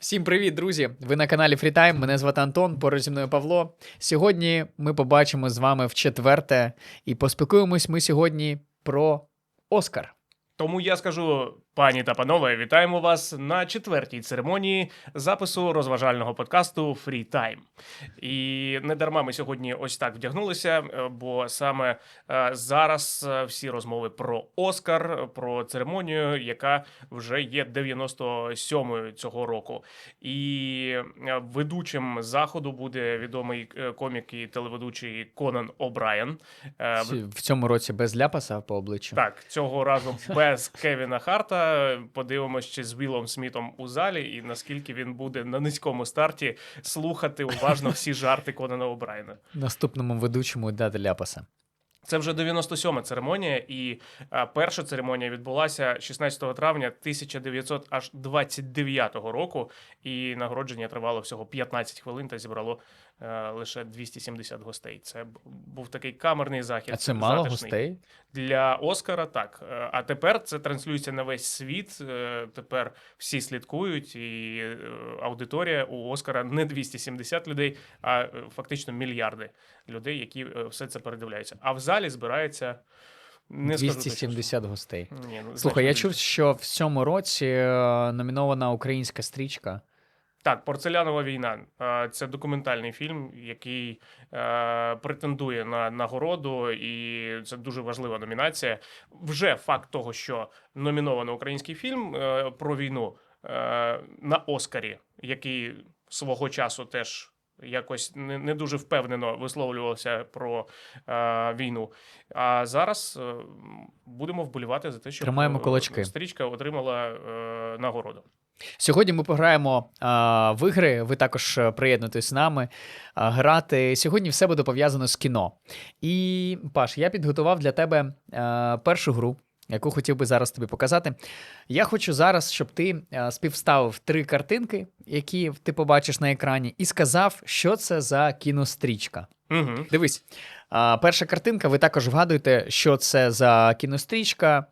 Всім привіт, друзі! Ви на каналі Фрітайм. Мене звати Антон, поруч зі мною Павло. Сьогодні ми побачимо з вами в четверте і поспілкуємось ми сьогодні про Оскар. Тому я скажу, пані та панове, вітаємо вас на четвертій церемонії запису розважального подкасту Free Time. І не дарма ми сьогодні ось так вдягнулися, е, бо саме е, зараз е, всі розмови про Оскар, про церемонію, яка вже є 97-ю цього року. І ведучим заходу буде відомий комік і телеведучий Конан О'Брайен. В цьому році без ляпаса по обличчю. так, цього разу без Кевіна Харта. Подивимося ще з Вілом Смітом у залі, і наскільки він буде на низькому старті слухати уважно всі жарти Конана О'Брайена. Наступному ведучому дати ляпаса. Це вже 97-ма церемонія, і перша церемонія відбулася 16 травня 1929 року. І нагородження тривало всього 15 хвилин та зібрало лише 270 гостей. Це був такий камерний захід. А це мало гостей? Для Оскара так. Е, А тепер це транслюється на весь світ. Е, Тепер всі слідкують, і е, аудиторія у Оскара не 270 людей, а е, фактично мільярди людей, які е, все це передивляються. А в залі збирається не скажу точно, 270 гостей. Ні, ну, Слухай, я чув, що в цьому році е, номінована українська стрічка. Так, Порцелянова війна це документальний фільм, який е, претендує на нагороду, і це дуже важлива номінація. Вже факт того, що номіновано український фільм е, про війну е, на Оскарі, який свого часу теж. Якось не, не дуже впевнено висловлювався про е, війну. А зараз е, будемо вболівати за те, кулачки. стрічка отримала е, нагороду. Сьогодні ми пограємо а, в ігри. Ви також е, приєднуйтесь з нами а, грати. Сьогодні все буде пов'язано з кіно. І, Паш, я підготував для тебе а, першу гру, яку хотів би зараз тобі показати. Я хочу зараз, щоб ти а, співставив три картинки, які ти побачиш на екрані, і сказав, що це за кінострічка. Угу. Дивись, а, перша картинка, ви також вгадуєте, що це за кінострічка.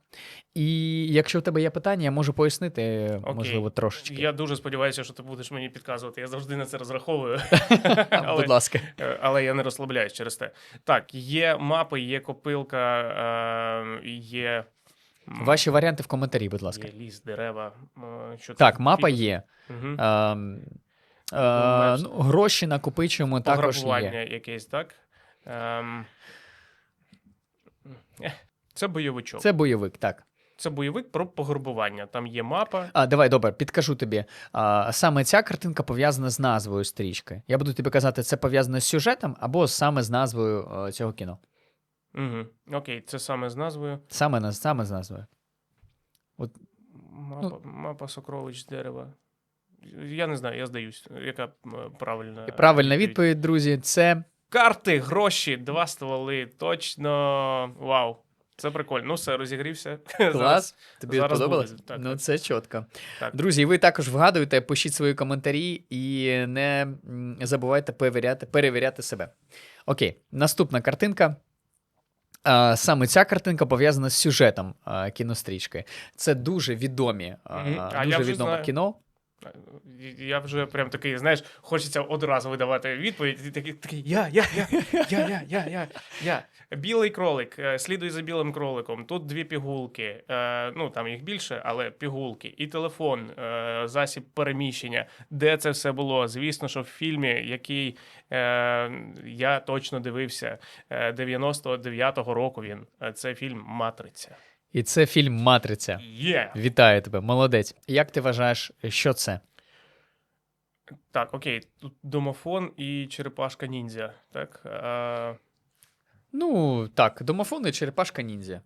І якщо в тебе є питання, я можу пояснити, Окей. можливо, трошечки. Я дуже сподіваюся, що ти будеш мені підказувати. Я завжди на це розраховую. але, Будь ласка. е, але я не розслабляюсь через те. Так, є мапи, є копилка, е, є. Ваші варіанти в коментарі, будь ласка. Є ліс, дерева. Що Так, мапа є. Угу. Е, ну, гроші накопичуємо також є. якесь, так? Ем, Це бойовичок. Це бойовик, так. Це бойовик про пограбування. Там є мапа. А, давай, добре, підкажу тобі. А, саме ця картинка пов'язана з назвою стрічки. Я буду тобі казати, це пов'язано з сюжетом або саме з назвою е, цього кіно. Угу. Окей, це саме з назвою. Саме, саме з назвою. Мапа, мапа сокровищ дерева. Я не знаю, я здаюсь. Яка правильна? І правильна відповідь, друзі, це Карти, гроші, два стволи. Точно. Вау. Це прикольно. Ну, все, розігрівся. Зараз- клас. Тобі зараз сподобалось? буде, так, ну, так. це чітко. Так. Друзі, ви також вгадуєте, пишіть свої коментарі і не забувайте перевіряти, перевіряти себе. Окей, наступна картинка. Саме ця картинка пов'язана з сюжетом кінострічки. Це дуже відомі. А я дуже відоме кіно. Я вже прям такий, знаєш, хочеться одразу видавати відповідь. І такий, такий я, я, я, я, я, я, я, я. Білий кролик, е, слідуй за білим кроликом. Тут дві пігулки. е, Ну там їх більше, але пігулки. І телефон, е, засіб переміщення. Де це все було? Звісно, що в фільмі, який я точно дивився, е, 99-го року він. Це фільм Матриця. І це фільм Матриця. Є! Вітаю тебе, молодець. Як ти вважаєш, що це? Так, окей, тут домофон і черепашка ніндзя. Так. Е, Ну, так, домофон і черепашка ніндзя.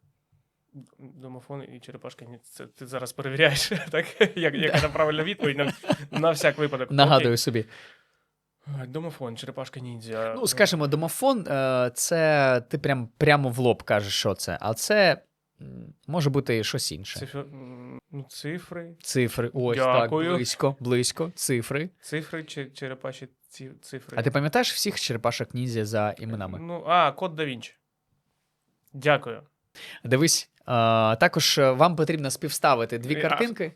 Домофон і черепашка ніндзя. Це ти зараз перевіряєш, так? Як, яка там правильна відповідь на, на всяк випадок. Нагадую собі. Окей. Домофон, черепашка ніндзя. Ну, скажімо, домофон е, це ти прям прямо в лоб кажеш, що це, а це може бути щось інше. Цифри. ну, цифри. Цифри. Ось Дякую. так, близько, близько. Цифри. Цифри чи черепаші цифри. А ти пам'ятаєш всіх черепашок ніндзя за іменами? Ну, а, код да Вінчі. Дякую. Дивись, а, також е, вам потрібно співставити дві Е, картинки.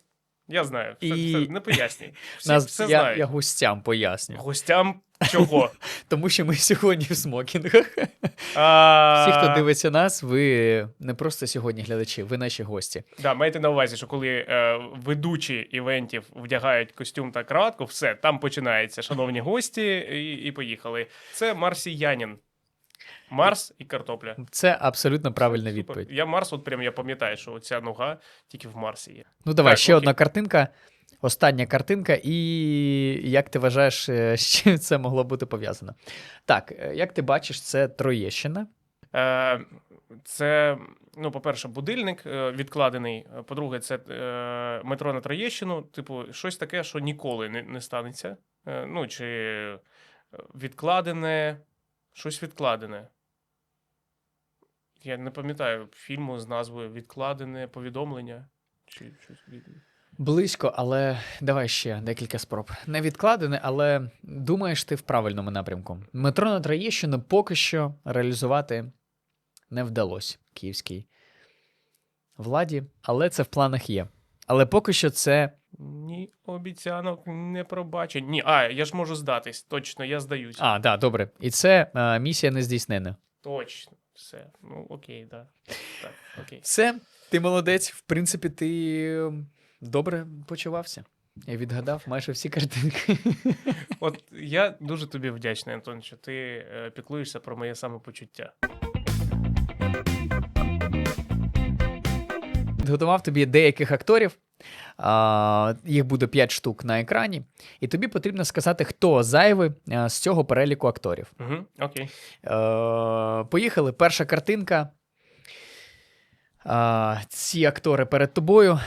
Я знаю. Все, І- все, не пояснюй. Всі Нас, все я, знають. я гостям поясню. Гостям чого? Тому що ми сьогодні в смокінгах. А, Всі, хто дивиться нас, ви не просто сьогодні глядачі, ви наші гості. Да, майте на увазі, що коли е, ведучі івентів вдягають костюм та кратку, все, там починається. Шановні гості, і, і поїхали. Це марсіянин. Марс і картопля. Це абсолютно правильна Супер. відповідь. Я Марс, от прям я пам'ятаю, що ця нога тільки в Марсі є. Ну, давай, Так, ще окей. одна картинка. Остання картинка, і як ти вважаєш, е, з чим це могло бути пов'язано? Так, е, як ти бачиш, це Троєщина. Е, це, ну, по-перше, будильник е, відкладений. По-друге, це е, метро на Троєщину. Типу, щось таке, що ніколи не, не станеться. Е, ну, чи відкладене, щось відкладене. Я не пам'ятаю фільму з назвою Відкладене повідомлення. Чи щось. Близько, але давай ще декілька спроб. Не відкладене, але думаєш ти в правильному напрямку. Метро на Троєщину поки що реалізувати не вдалося київській владі, але це в планах є. Але поки що це Ні обіцянок не пробачень. Ні, а, я ж можу здатись. Точно, я здаюсь. А, да, добре. І це е, місія не здійснена. Точно. Все. Ну, окей, да. Так, окей. Все, ти молодець. В принципі, ти е, добре почувався. Я відгадав майже всі картинки. От я дуже тобі вдячний, Антон, що ти е, піклуєшся про моє самопочуття. Підготував тобі деяких акторів. А, їх буде 5 штук на екрані, і тобі потрібно сказати, хто зайвий а, з цього переліку акторів. Угу, окей. Е, поїхали. Перша картинка. А, ці актори перед тобою.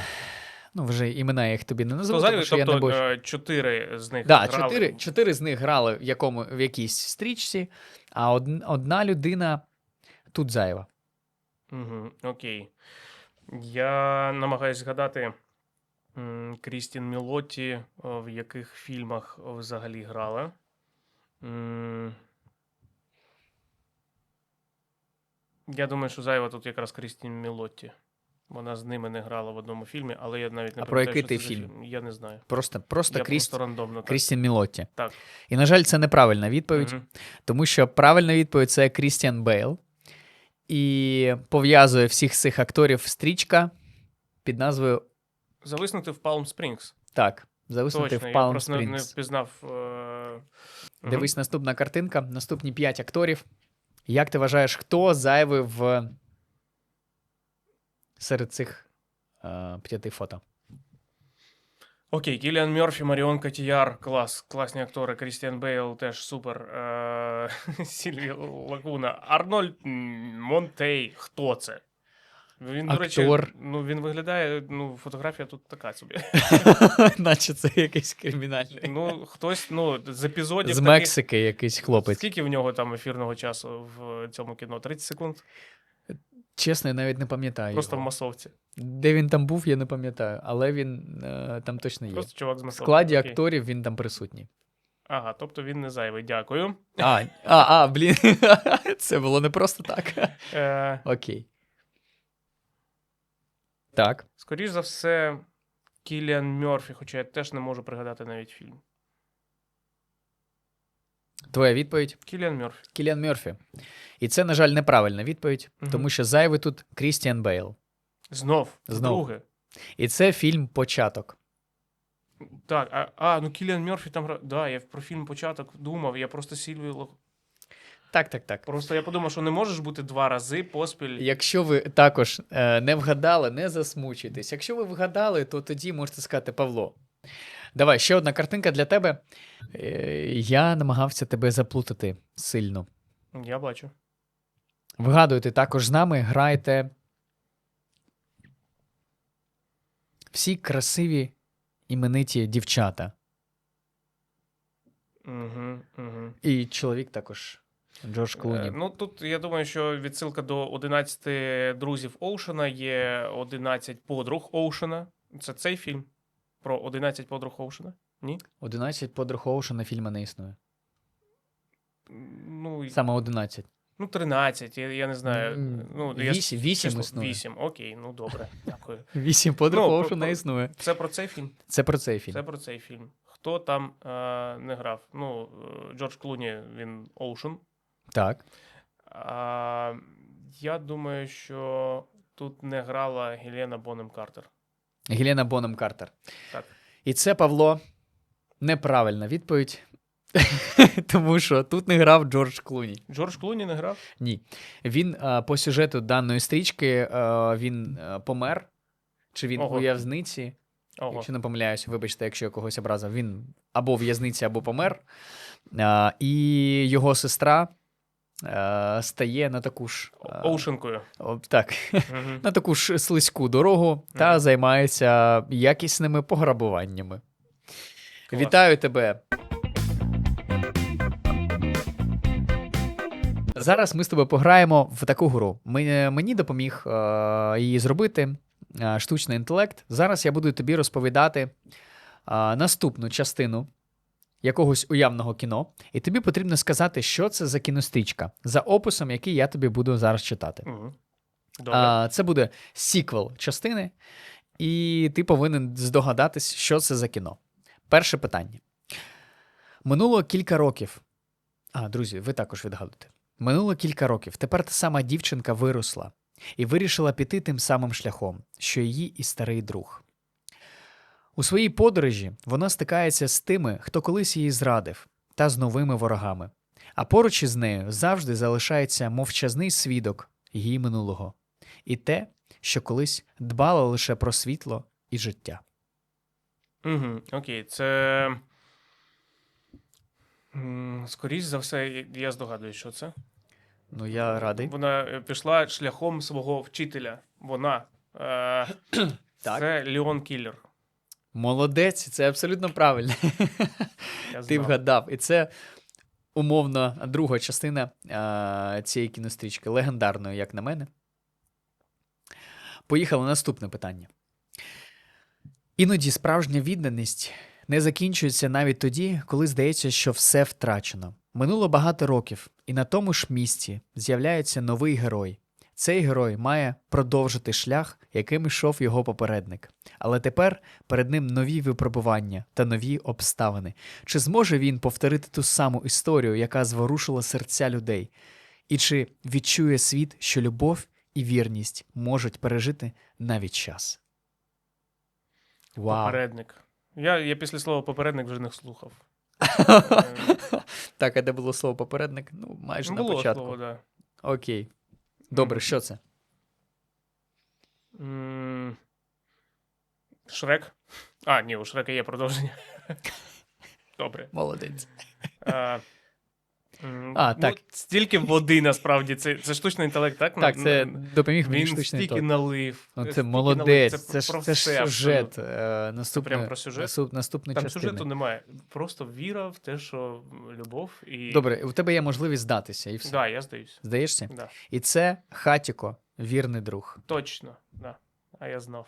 Ну, вже імена я їх тобі не назву, То тому що я не тобто боюсь. е, чотири з них Да, грали. чотири, чотири з них грали в, якому, в якійсь стрічці, а од, одна людина тут зайва. Угу, окей. Я намагаюся згадати Крістін Мілоті, в яких фільмах взагалі грала. Я думаю, що зайва тут якраз Крістін Мілотті. Вона з ними не грала в одному фільмі, але я навіть не А про який ти фільм? Я не знаю. Просто, просто я Кріст, просто рандомно. Крістін Мілотті. Так. І, на жаль, це неправильна відповідь, Мгм. тому що правильна відповідь це Крістіан Бейл. І пов'язує всіх цих акторів стрічка під назвою Зависнути в Палм Спрінгс. Так, зависнути Точно, в я Palm просто не- не Springs. впізнав. е. Дивись, наступна картинка, наступні п'ять акторів. Як ти вважаєш, хто зайвий в серед цих е, п'яти фото? Окей, Кіліан Мерфі, Маріон Котіяр, клас, класні актори. Крістіан Бейл теж супер. Е- Сільві Лагуна. Арнольд Монтей. Хто це? Він, до речі, ну, він виглядає, ну, фотографія тут така собі. Наче це якийсь кримінальний. Ну, хтось, ну, з епізодів. З таких- Мексики якийсь хлопець. Скільки в нього там ефірного часу в цьому кіно? 30 секунд? Чесно, я навіть не пам'ятаю. Просто в масовці. Де він там був, я не пам'ятаю, але він е, там точно є. Просто чувак з В масовки. складі Окей. акторів він там присутній. Ага, тобто він не зайвий. Дякую. А, а, а блін. Це було не просто так. Е, Окей. Так. Скоріш за все, Кіліан Мерфі, хоча я теж не можу пригадати навіть фільм. Твоя відповідь? Кіліан Мерфі. Кіліан Мерфі. І це, на жаль, неправильна відповідь, Мгм. тому що зайвий тут Крістіан Бейл. Знов. Знов. Друге. І це фільм Початок. Так, а, а ну Кіліан Мерфі там гра. Да, я про фільм початок думав, я просто Сільвію. Так, так, так. Просто я подумав, що не можеш бути два рази поспіль. Якщо ви також е, не вгадали, не засмучуйтесь. Якщо ви вгадали, то тоді можете сказати Павло. Давай, ще одна картинка для тебе. Е, я намагався тебе заплутати сильно. Я бачу. Вгадуйте також з нами, грайте. Всі красиві імениті дівчата. Угу, угу. І чоловік також. Джордж Клуні. Е, ну тут я думаю, що відсилка до 11 друзів Оушена є 11 подруг Оушена. Це цей фільм про 11 подруг Оушена? Ні? 11 подруг Оушена фільма не існує. Ну, Саме 11. Ну, 13, я, я не знаю. Ну, я ж- вісім- вісім число- існує. Вісім, окей, ну добре, дякую. Вісім подруг Ну, Оушена про- існує. Це про цей фільм. Це про цей фільм. Це про цей фільм. Хто там е, не грав? Ну, е, Джордж Клуні, він Оушен. Так. А, я думаю, що тут не грала Гелена Бонем Картер. Гелена Боном Картер. Так. І це Павло. Неправильна відповідь. Тому що тут не грав Джордж Клуні. Джордж Клуні не грав? Ні. Він по сюжету даної стрічки він помер. Чи він Ого. у в'язниці? Якщо не помиляюсь, вибачте, якщо я когось образив, він або в в'язниці, або помер. А, і його сестра стає на таку ж. Оушенкою. так, Мгм. на таку ж слизьку дорогу та Мгм. займається якісними пограбуваннями. Клас. Вітаю тебе. Зараз ми з тобою пограємо в таку гру. Мені допоміг е, її зробити е, штучний інтелект. Зараз я буду тобі розповідати е, наступну частину якогось уявного кіно, і тобі потрібно сказати, що це за кінострічка, за описом, який я тобі буду зараз читати. Добре. А, це буде сіквел частини, і ти повинен здогадатись, що це за кіно. Перше питання. Минуло кілька років. А, друзі, ви також відгадуєте. Минуло кілька років. Тепер та сама дівчинка виросла і вирішила піти тим самим шляхом, що її і старий друг. У своїй подорожі вона стикається з тими, хто колись її зрадив, та з новими ворогами. А поруч із нею завжди залишається мовчазний свідок її минулого, і те, що колись дбало лише про світло і життя. Угу, окей, це. м, Скоріш за все, я- я здогадуюсь, що це. Ну, я радий. Вона е, пішла шляхом свого вчителя. Вона. Е, Так. Це Леон Кіллер. Молодець, це абсолютно правильно. Я Ти вгадав. І це умовно друга частина а, цієї кінострічки, легендарної, як на мене. Поїхали наступне питання. Іноді справжня відданість не закінчується навіть тоді, коли здається, що все втрачено. Минуло багато років, і на тому ж місці з'являється новий герой. Цей герой має продовжити шлях, яким йшов його попередник. Але тепер перед ним нові випробування та нові обставини. Чи зможе він повторити ту саму історію, яка зворушила серця людей? І чи відчує світ, що любов і вірність можуть пережити навіть час? Вау. Попередник. Я, я після слова попередник вже не слухав. так, а де було слово попередник? Ну, майже на початку. слово, да. Окей. Добре, що це? М, Шрек. А, ні, у Шрека є продовження. Добре. Молодець. А, ну, так. Стільки води насправді. Це, це штучний інтелект, так? Так, це допоміг мені Він штучний стільки інтелект. налив. Ну, стільки це налив. молодець, це, ж, про це ж все сюжет. абсолютно. Е, наступне, прям про сюжет? насуп- наступної Там частини. сюжету немає. Просто віра в те, що любов і. Добре, у тебе є можливість здатися, і все. Да, я здаюсь. Здаєшся? Да. І це Хатіко, вірний друг. Точно. Да. А я знав.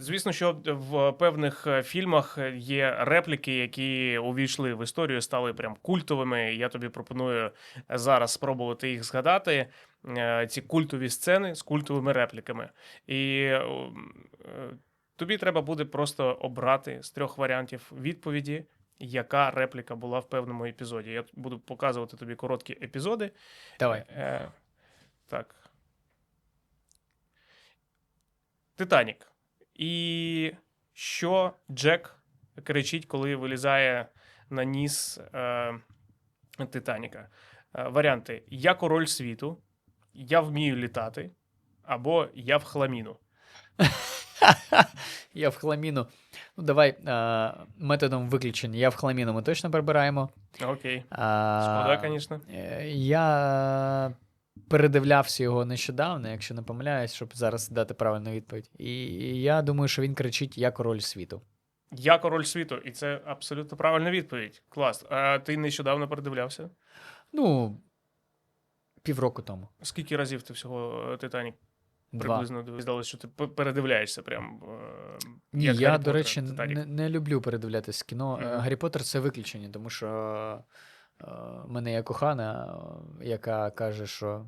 Звісно, що в певних е, фільмах є репліки, які увійшли в історію, стали прям культовими. Я тобі пропоную зараз спробувати їх згадати. Е, Ці культові сцени з культовими репліками. І е, е, тобі треба буде просто обрати з трьох варіантів відповіді, яка репліка була в певному епізоді. Я буду показувати тобі короткі епізоди. Давай. Е, так. Титанік. І що Джек кричить, коли вилізає на ніс е, Титаніка? Е, варіанти: Я король світу, я вмію літати, або я в хламіну. Я в хламіну. Ну, давай е, методом виключення. Я в хламіну ми точно прибираємо. Окей. Шкода, звісно. е, Я передивлявся його нещодавно, якщо не помиляюсь, щоб зараз дати правильну відповідь. І я думаю, що він кричить: Я король світу. Я король світу, і це абсолютно правильна відповідь. Клас. А ти нещодавно передивлявся? Ну, півроку тому. Скільки разів ти всього е, Титанік Два. приблизно здалося, що ти передивляєшся прям. Ні, як я, Гаррі до речі, не, не люблю передивлятись кіно. Е, Мгм. Гаррі Поттер це виключення, тому що е, мене є кохана, е, яка каже, що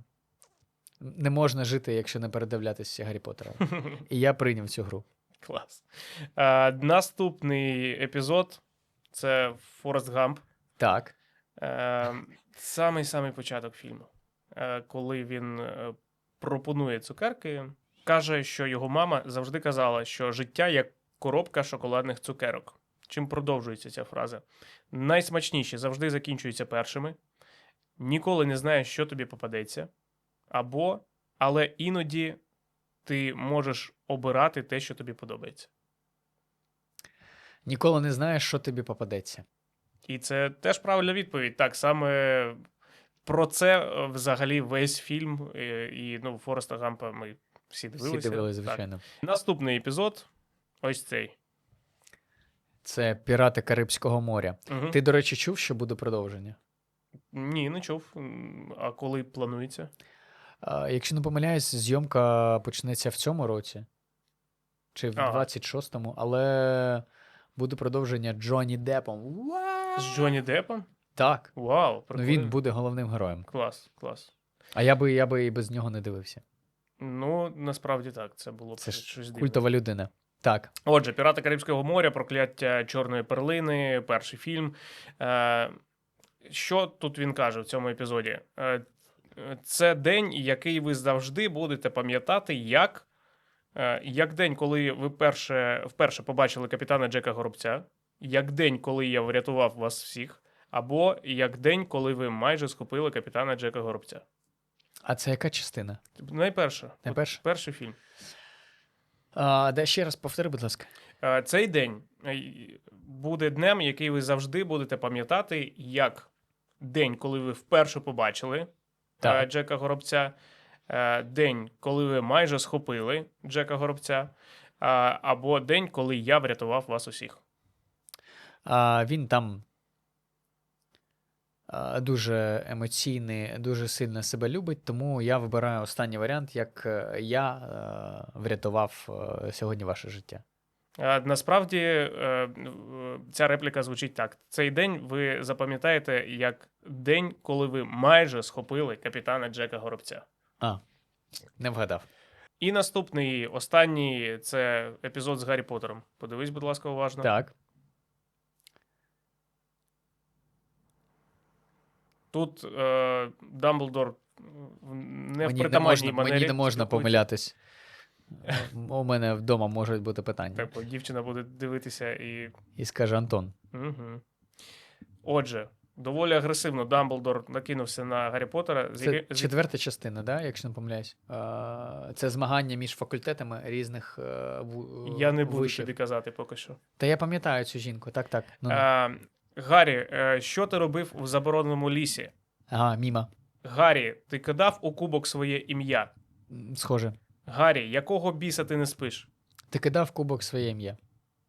не можна жити, якщо не передивлятися Гаррі Поттера. І я прийняв цю гру. Клас. Е, наступний епізод це Форест Гамп. Так. Е, самий самий початок фільму, коли він пропонує цукерки, каже, що його мама завжди казала, що життя як коробка шоколадних цукерок. Чим продовжується ця фраза? Найсмачніші завжди закінчуються першими. Ніколи не знаєш, що тобі попадеться. Або, але іноді ти можеш обирати те, що тобі подобається. Ніколи не знаєш, що тобі попадеться. І це теж правильна відповідь. Так, саме про це е, взагалі весь фільм. е, І ну, Фореста Гампа ми всі дивилися. Всі дивилися, Так. Наступний епізод ось цей. Це Пірати Карибського моря. Угу. Ти, до речі, чув, що буде продовження? Ні, не чув. А коли планується? А, якщо не помиляюсь, зйомка почнеться в цьому році. Чи в Ага. 26-му, але буде продовження Джонні Деппом. З Джонні Деппом? Так. Вау, Ну, він буде головним героєм. Клас, клас. А я би, я би і без нього не дивився. Ну, насправді так, це було б Це щось дивне. культова людина. Так. Отже, Пірати Карибського моря, прокляття Чорної перлини, перший фільм. Е, що тут він каже в цьому епізоді? Е, це день, який ви завжди будете пам'ятати, як, е, як день, коли ви перше, вперше побачили капітана Джека Горобця, як день, коли я врятував вас всіх, або як день, коли ви майже схопили капітана Джека Горобця. А це яка частина? Найперше, Найперше? перший фільм. А, де ще раз повтори, будь ласка. Е, Цей день е, буде днем, який ви завжди будете пам'ятати, як день, коли ви вперше побачили е, Так. Джека Горобця, день, коли ви майже схопили Джека Горобця, або день, коли я врятував вас усіх. А, він там дуже емоційний, дуже сильно себе любить, тому я вибираю останній варіант, як е, я е, врятував е, сьогодні ваше життя. Насправді ця репліка звучить так: цей день ви запам'ятаєте як день, коли ви майже схопили капітана Джека Горобця. А, не вгадав. І наступний, останній це епізод з Гаррі Поттером. Подивись, будь ласка, уважно. Так. Тут е, Дамблдор в- не в мені, не притаманній можна, манері. мені не можна спілкується. помилятись. У мене вдома можуть бути питання. Типу, дівчина буде дивитися і. І скаже Антон. Угу. Отже, доволі агресивно Дамблдор накинувся на Гаррі Поттера. Це з- четверта частина, да, якщо не помиляюсь. Це змагання між факультетами різних е, ву- Я не буду вишів. тобі казати поки що. Та я пам'ятаю цю жінку, так, так. Ну, ну. Гаррі, е, що ти робив в забороненому лісі? Ага, міма. Гаррі, ти кидав у кубок своє ім'я. Схоже. Гаррі, якого біса ти не спиш? Ти кидав кубок своє ім'я.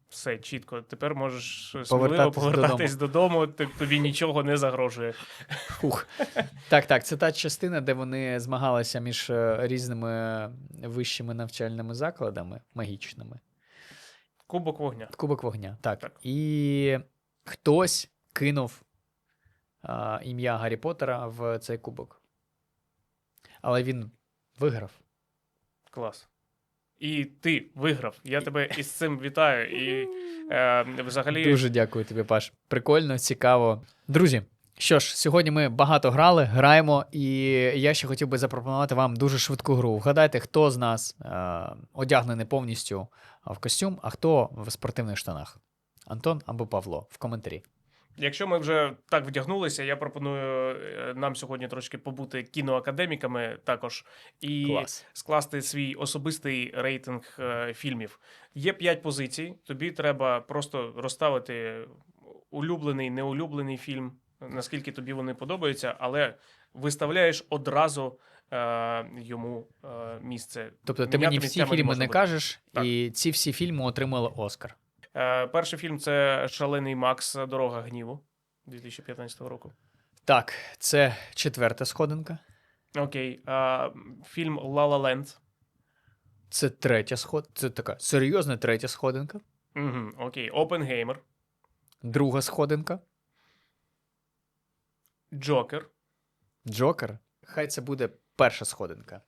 Все чітко. Тепер можеш сміливо Повертатись додому. т- тобі нічого не загрожує. Фух. так, так, це та частина, де вони змагалися між е, різними вищими навчальними закладами магічними. Кубок вогня. Кубок вогня. Так. Так. І хтось кинув а, ім'я Гаррі Поттера в цей кубок. Але він виграв. Клас. І ти виграв. Я тебе із цим вітаю. І е, взагалі. Дуже дякую тобі, Паш. Прикольно, цікаво. Друзі, що ж, сьогодні ми багато грали, граємо, і я ще хотів би запропонувати вам дуже швидку гру. Вгадайте, хто з нас е, одягнений повністю в костюм, а хто в спортивних штанах. Антон або Павло в коментарі. Якщо ми вже так вдягнулися, я пропоную е, нам сьогодні трошки побути кіноакадеміками також і Клас. скласти свій особистий рейтинг е, фільмів. Є п'ять позицій. Тобі треба просто розставити улюблений, неулюблений фільм, наскільки тобі вони подобаються, але виставляєш одразу е, йому е, місце. Тобто ти Міняти мені всі фільми може не кажеш, Так. і ці всі фільми отримали Оскар. Е, перший фільм це Шалений Макс Дорога гніву 2015 року. Так, це четверта сходинка. Окей. А, фільм La Land. Це третя сход. Це така серйозна третя сходинка. Угу, окей. Опенгеймер, Друга сходинка. Джокер, Джокер. Хай це буде перша сходинка.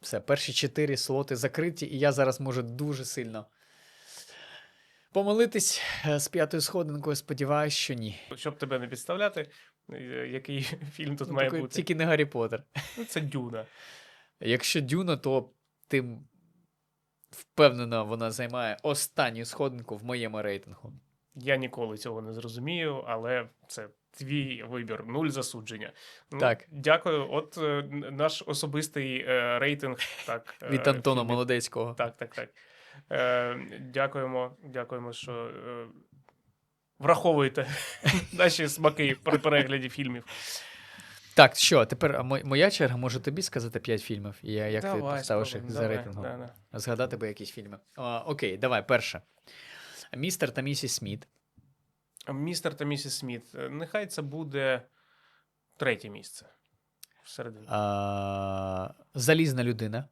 Все, перші чотири слоти закриті, і я зараз можу дуже сильно помолитись е, з п'ятою сходинкою. Сподіваюсь, що ні. щоб тебе не підставляти, е, який фільм тут Ну, має такий- бути. Тільки не Гаррі Поттер. Ну, Це Дюна. Якщо Дюна, то тим впевнено вона займає останню сходинку в моєму рейтингу. Я ніколи цього не зрозумію, але це твій вибір, нуль засудження. Ну, Так. Дякую. От е, наш особистий рейтинг. Так, Від Антона. Молодецького. Так, так, так. Е, дякуємо, дякуємо, що е, враховуєте наші смаки при перегляді фільмів. Так, що, тепер моя черга, може тобі сказати 5 фільмів, і я, як ти Давай, поставиш їх за рейтингом. да, да. Згадати би якісь фільми. А, окей, давай, перше. Містер та місіс Сміт. Містер та місіс Сміт. е, Нехай це буде третє місце. Всередині. А, Залізна людина.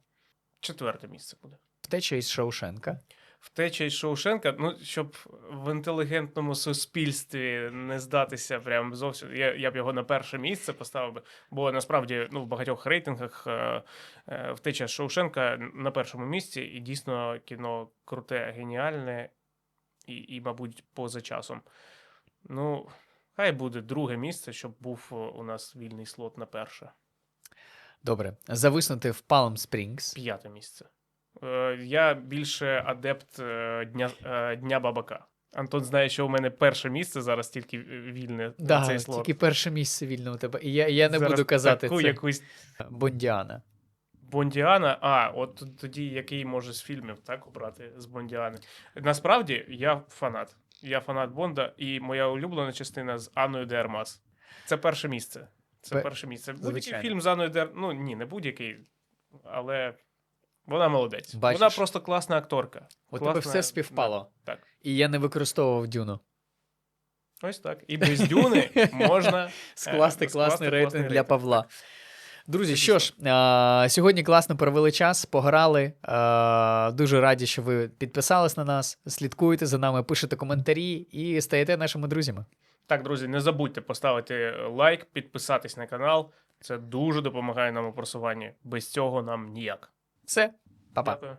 Четверте місце буде. Втеча із Шоушенка. Втеча із Шоушенка, ну, щоб в інтелігентному суспільстві не здатися прям зовсім. Я, я б його на перше місце поставив би. Бо насправді ну, в багатьох рейтингах е, е, втеча з Шоушенка на першому місці, і дійсно кіно круте, геніальне і, і мабуть, поза часом. Ну, хай буде друге місце, щоб був е, у нас вільний слот на перше. Добре. Зависнути в Палм Спрінгс. П'яте місце. Е, я більше адепт е, дня, е, дня бабака. Антон знає, що у мене перше місце зараз тільки вільне Да, цей слот. тільки перше місце вільне у тебе. І я, я не Зараз буду казати таку це. якусь Бондіана. Бондіана. А, от тоді який може з фільмів так обрати з Бондіани. Насправді я фанат. Я фанат Бонда, і моя улюблена частина з Анною Дермас. Це перше місце. Це Пе- перше місце. Будь-який фільм з Анною Дер... Ну ні, не будь-який, але вона молодець. Бачиш. Вона просто класна акторка. У тебе все співпало. Да, так. І я не використовував Дюну. Ось так. І без дюни можна Скласти Е, класний рейтинг класний для рейтинг, Павла. Друзі, Це що ж, а, сьогодні класно провели час, пограли. А, дуже раді, що ви підписались на нас, слідкуєте за нами, пишете коментарі і стаєте нашими друзями. Так, друзі, не забудьте поставити лайк, підписатись на канал. Це дуже допомагає нам у просуванні. Без цього нам ніяк. Все, па-па. Дякую.